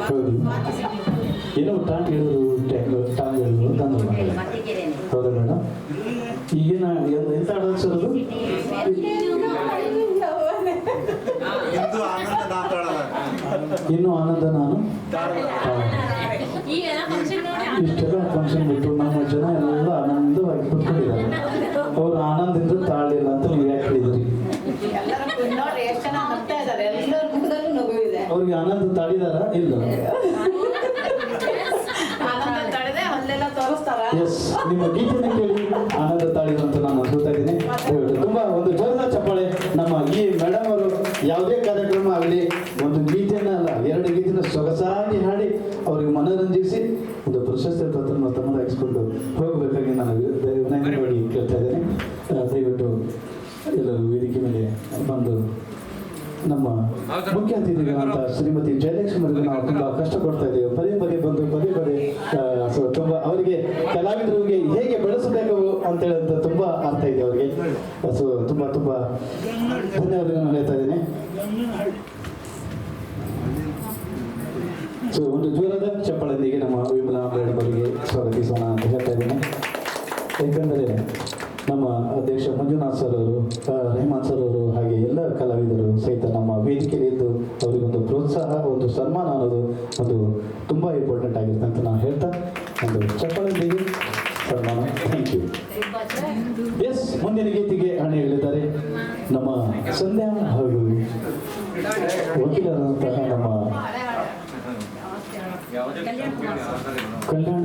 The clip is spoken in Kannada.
ಹೌದು. ಏನೋ ಟಾಂಗ್ ಟ್ಯಾಂಗ್ ಟಾಂಗ್ ತಂದು ಹೌದಾ ಮೇಡಮ್? ಈಗಿನ ಎಂತ ಆಡೋದು ಸರ್ ಅದು ಇನ್ನು ಆನಂದ ನಾನು? ಇಷ್ಟೆಲ್ಲ ಫಂಕ್ಷನ್ ಬಿಟ್ಟು ನಮ್ಮ ಜನ ಎಲ್ಲ ಆನಂದವಾಗಿ ಕುತ್ಕೊಂಡಿದ್ದಾರೆ ಅವ್ರು ಆನಂದದಿಂದ ತಾಳಿಲ್ಲ ಅಂತ ನೀವು ಯಾಕೆ ಹೇಳಿದ್ರಿ ಎಲ್ಲರೂ ನೋಡಿ ಎಷ್ಟು ಜನ ನಗ್ತಾ ಇದ್ದಾರೆ ಎಲ್ಲರ ಮುಖದಲ್ಲೂ ನಗು ಇದೆ ಆನಂದ ತಾಳಿದಾರ ಇಲ್ಲ ಎಸ್ ನಿಮ್ಮ ಗೀತೆಯನ್ನು ಕೇಳಿ ಆನಂದ ತಾಳಿದಂತ ನಾನು ಅನ್ಕೋತಾ ಇದ್ದೀನಿ. ತುಂಬಾ ಒಂದು ಜೋರದ ಚಪ್ಪಾಳೆ. ನಮ್ಮ ಈ ಮೇಡಮ್ ಅವರು ಯಾವುದೇ ಕಾರ್ಯಕ್ರಮ ಆಗಲಿ ಒಂದು ಗೀತೆನ ಅಲ್ಲ ಎರಡು ಗೀತೆನ ಸೊಗಸಾಗಿ ಹಾಡಿ ಅವ್ರಿಗೆ ಮನೋರಂಜಿಸಿ ಒಂದು ಪ್ರಶಸ್ತಿ ಪತ್ರವನ್ನು ತಮ್ಮದಾಗಿಸ್ಕೊಂಡು ಹೋಗಬೇಕಾಗಿ ನಾನು ವಿ- ವಿನಯ ಮಾಡಿ ಕೇಳ್ತಾ ಇದ್ದೀನಿ. ದಯವಿಟ್ಟು ಎಲ್ಲರೂ ವೇದಿಕೆ ಮೇಲೆ ಬಂದು ನಮ್ಮ ಮುಖ್ಯ ಅತಿಥಿಗಳಾದ ಶ್ರೀಮತಿ ಜಯಲಕ್ಷ್ಮಿ ನಾವು ತುಂಬಾ ಕಷ್ಟ ಕೊಡ್ತಾ ಇದ್ದೇವೆ. ಪದೇ ಪದೇ ಬಂದು ಪದೇ ಪದೇ ತುಂಬಾ ಅವರಿಗೆ ಕಲಾವಿದರಿಗೆ ಹೇಗೆ ಬೆಳೆಸಬೇಕು ಅಂತ ಹೇಳಂತ ತುಂಬಾ ಅರ್ಥ ಇದೆ ಅವರಿಗೆ. ಸೊ ತುಂಬಾ ತುಂಬಾ ಧನ್ಯವಾದಗಳನ್ನು ಹೇಳ್ತಾ ಇದ್ದೇನೆ. ಸೊ ಒಂದು ಜೋರಾದ ಚಪ್ಪಳದೊಂದಿಗೆ ನಮ್ಮ ವಿಮಲಾ ಅವರಿಗೆ ಸ್ವಾಗತಿಸೋಣ ಅಂತ ಹೇಳ್ತಾ ಇದ್ದೇನೆ. ಏಕೆಂದರೆ ನಮ್ಮ ಅಧ್ಯಕ್ಷ ಮಂಜುನಾಥ್ ಸರ್ ಅವರು ರೆಹಮಾನ್ ಸರ್ ಅವರು ಹಾಗೆ ಎಲ್ಲ ಕಲಾವಿದರು ಸಹಿತ ನಮ್ಮ ವೇದಿಕೆಯಲ್ಲಿ ಇದ್ದು ಅವರಿಗೊಂದು ಪ್ರೋತ್ಸಾಹ ಒಂದು ಸನ್ಮಾನ ಅನ್ನೋದು ಅದು ತುಂಬ ಇಂಪಾರ್ಟೆಂಟ್ ಆಗಿರುತ್ತೆ ಅಂತ ನಾನು ಹೇಳ್ತಾ ಒಂದು ಚಪ್ಪಳದೊಂದಿಗೆ ಸನ್ಮಾನ. ಥ್ಯಾಂಕ್ ಯು ಎಸ್ ಮುಂದಿನ ಗೀತೆಗೆ ಹಣೆ ಹೇಳಿದ್ದಾರೆ ನಮ್ಮ ಸಂಧ್ಯಾ ಹಾಗೂ ವಕೀಲರಾದಂತಹ ನಮ್ಮ ಕಲ್ಯಾಣ್